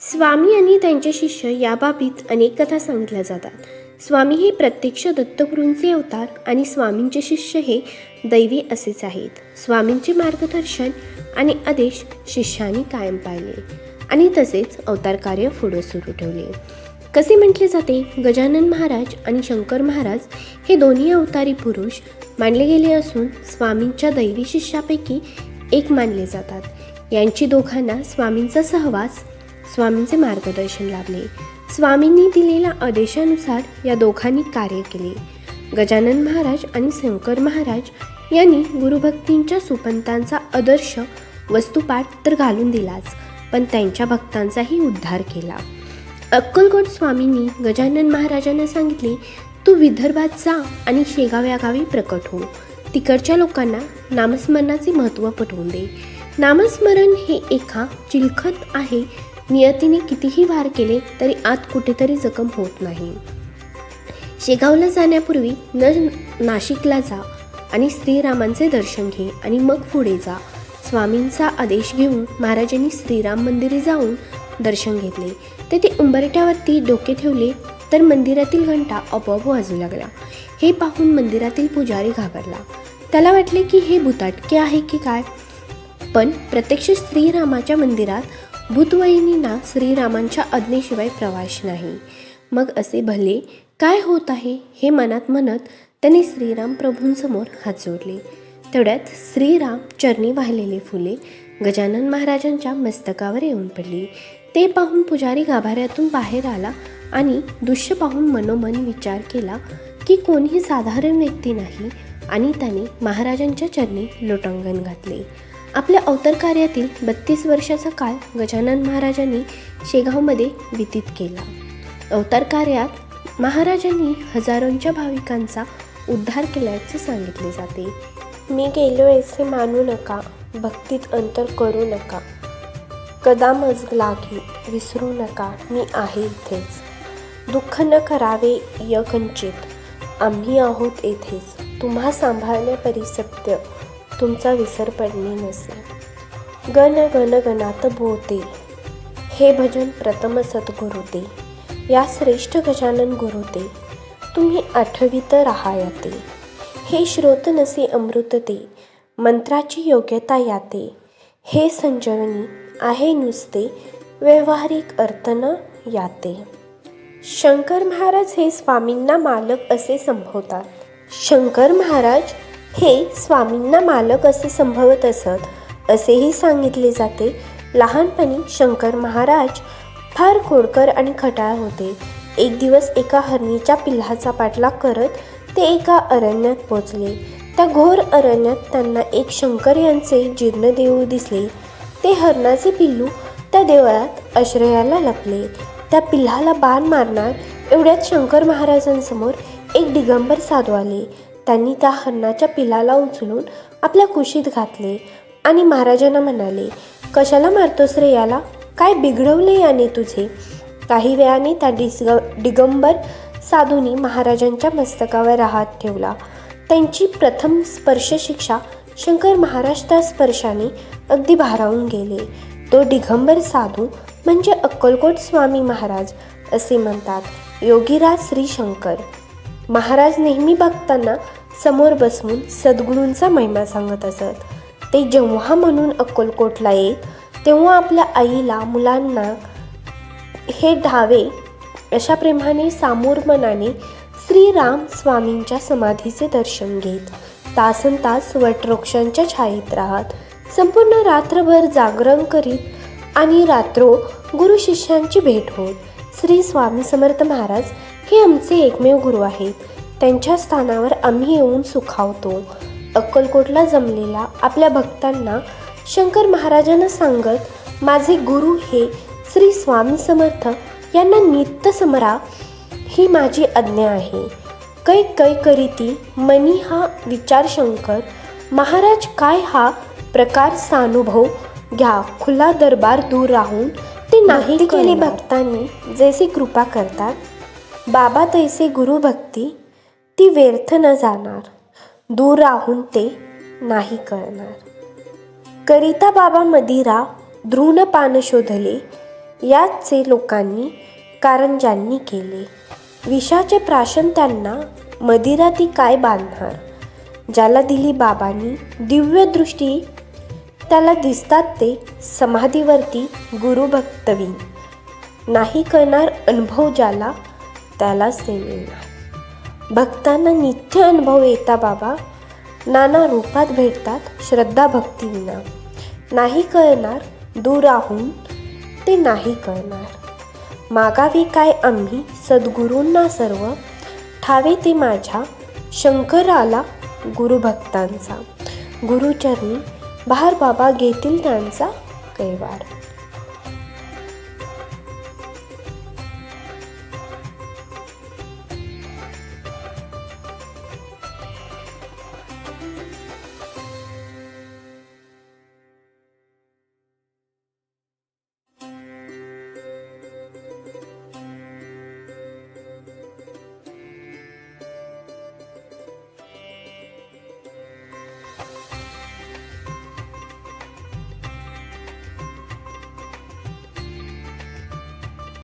स्वामी आणि त्यांचे शिष्य याबाबतीत अनेक कथा सांगितल्या जातात. स्वामी हे प्रत्यक्ष दत्तगुरूंचे अवतार आणि स्वामींचे शिष्य हे दैवी असेच आहेत. स्वामींचे मार्गदर्शन आणि आदेश शिष्यांनी कायम पाळले आणि तसेच अवतार कार्य पुढे सुरू ठेवले. कसे म्हटले जाते? गजानन महाराज आणि शंकर महाराज हे दोन्ही अवतारी पुरुष मानले गेले असून स्वामींच्या दैवी शिष्यापैकी एक मानले जातात. यांची दोघांना स्वामींचा सहवास स्वामींचे मार्गदर्शन लाभले. स्वामींनी दिलेल्या आदेशानुसार या दोघांनी कार्य केले. गजानन महाराज आणि शंकर महाराज यांनी गुरुभक्तींच्या सुपंतांचा आदर्श वस्तुपाठ तर घालून दिलाच पण त्यांच्या भक्तांचाही उद्धार केला. अक्कलकोट स्वामींनी गजानन महाराजांना सांगितले तू विदर्भात जा आणि शेगाव या गावी प्रकट हो. तिकडच्या लोकांना नामस्मरणाचे महत्त्व पटवून दे. नामस्मरण हे एका चिलखत आहे नियतीने कितीही वार केले तरी आत कुठेतरी जखम होत नाही. शेगावला जाण्यापूर्वी न नाशिकला जा आणि श्रीरामांचे दर्शन घे आणि मग पुढे जा. स्वामींचा आदेश घेऊन महाराजांनी श्रीराम मंदिरी जाऊन दर्शन घेतले. तेथे उंबरट्यावरती डोके ठेवले तर मंदिरातील घंटा आपोआप वाजू लागला. हे पाहून मंदिरातील पुजारी घाबरला. त्याला वाटले की हे भुताटके आहे की काय? पण प्रत्यक्ष श्रीरामाच्या मंदिरात भूतवयिनींना श्रीरामांच्या आज्ञेशिवाय प्रवास नाही. मग असे भले काय होत आहे हे मनात म्हणत त्यांनी श्रीराम प्रभूंसमोर हात जोडले. तेवढ्यात श्रीराम चरणी वाहिलेली फुले गजानन महाराजांच्या मस्तकावर येऊन पडली. ते पाहून पुजारी गाभाऱ्यातून बाहेर आला आणि दृश्य पाहून मनोमन विचार केला की कोणीही साधारण व्यक्ती नाही आणि त्याने महाराजांच्या चरणी लोटांगण घातले. आपल्या अवतर कार्यातील बत्तीस वर्षाचा काळ गजानन महाराजांनी शेगावमध्ये व्यतीत केला. अवतार कार्यात महाराजांनी हजारोंच्या भाविकांचा उद्धार केल्याचे सांगितले जाते. मी गेलो ऐसे मानू नका भक्तीत अंतर करू नका. कदा मज लागे विसरू नका मी आहे इथेच. दुःख न करावे यकंचित आम्ही आहोत येथेच तुम्हा सांभाळण्या परिसत्य तुमचा विसर पडणे नसे. गण गण गणात बोते. हे भजन प्रथम सद्गुरु दे या श्रेष्ठ गजानन गुरुते. तुम्ही आठवीत राहायाते. हे श्रोत नसे अमृत ते मंत्राची योग्यता याते. हे संजीवनी आहे नुसते. व्यवहारिक अर्थनं याते. शंकर महाराज हे स्वामींना मालक असे संभवतात शंकर महाराज हे स्वामींना मालक असे संभवत असत असेही सांगितले जाते. लहानपणी शंकर महाराज फार खोडकर आणि खटाळ होते. एक दिवस एका हरणीच्या पिल्लाचा पाठलाग करत ते एका अरण्यात पोचले त्या घोर अरण्यात त्यांना एक शंकर यांचे जीर्ण देऊळ दिसले. ते हरणाचे पिल्लू त्या देवळात आश्रयाला लपले. त्या पिल्हाला बाण मारणार एवढ्यात शंकर महाराजांसमोर एक दिगंबर साधू आले. त्यांनी त्या हरणाच्या पिलाला उचलून आपल्या कुशीत घातले आणि महाराजांना म्हणाले कशाला मारतोस रे याला? काय बिघडवले याने तुझे? काही वेळाने त्या डिस्ग दिगंबर साधूंनी महाराजांच्या मस्तकावर हात ठेवला. त्यांची प्रथम स्पर्श शिक्षा शंकर महाराज त्या स्पर्शाने अगदी भारावून गेले. तो दिगंबर साधू म्हणजे अक्कलकोट स्वामी महाराज असे म्हणतात. योगीराज श्री शंकर महाराज नेहमी बघताना समोर बसवून सद्गुरूंचा महिमा सांगत असत. ते जेव्हा म्हणून अक्कलकोटला येत तेव्हा आपल्या आईला मुलांना हे ढावे अशा प्रेमाने सामूर मनाने श्रीराम स्वामींच्या समाधीचे दर्शन घेत. तासन तास वटवृक्षांच्या छायेत राहत संपूर्ण रात्रभर जागरण करीत आणि रात्रो गुरु शिष्यांची भेट होत. श्री स्वामी समर्थ महाराज हे आमचे एकमेव गुरु आहेत त्यांच्या स्थानावर आम्ही येऊन सुखावतो. अक्कलकोटला जमलेल्या आपल्या भक्तांना शंकर महाराजांना सांगत माझे गुरु हे श्री स्वामी समर्थ यांना नित्य समरा ही माझी आज्ञा आहे. कै कै करीती मनी हा विचार शंकर महाराज काय हा प्रकार सानुभव घ्या खुला दरबार दूर राहून ते नाही केले भक्तांनी जैसे कृपा करतात. बाबा तैसे गुरु भक्ती ती व्यर्थ न जाणार. दूर राहून ते नाही कळणार. करिता बाबा मदिरा द्रोण पान शोधले याचे लोकांनी कारण ज्यांनी केले. विषाचे प्राशन त्यांना मदिरा ती काय बांधणार? ज्याला दिली बाबांनी दिव्य दृष्टी त्याला दिसतात ते समाधीवरती गुरुभक्तवी नाही करणार अनुभव ज्याला त्यालाच ते मिळणार भक्तांना नित्य अनुभव येता बाबा. नाना रूपात भेटतात श्रद्धा भक्ती विना नाही कळणार दूर राहून ते नाही कळणार. मागावी काय आम्ही सद्गुरूंना सर्व. ठावे ते माझ्या शंकराला गुरुभक्तांचा गुरुचरणी बहार बाबा घेतील त्यांचा कैवार.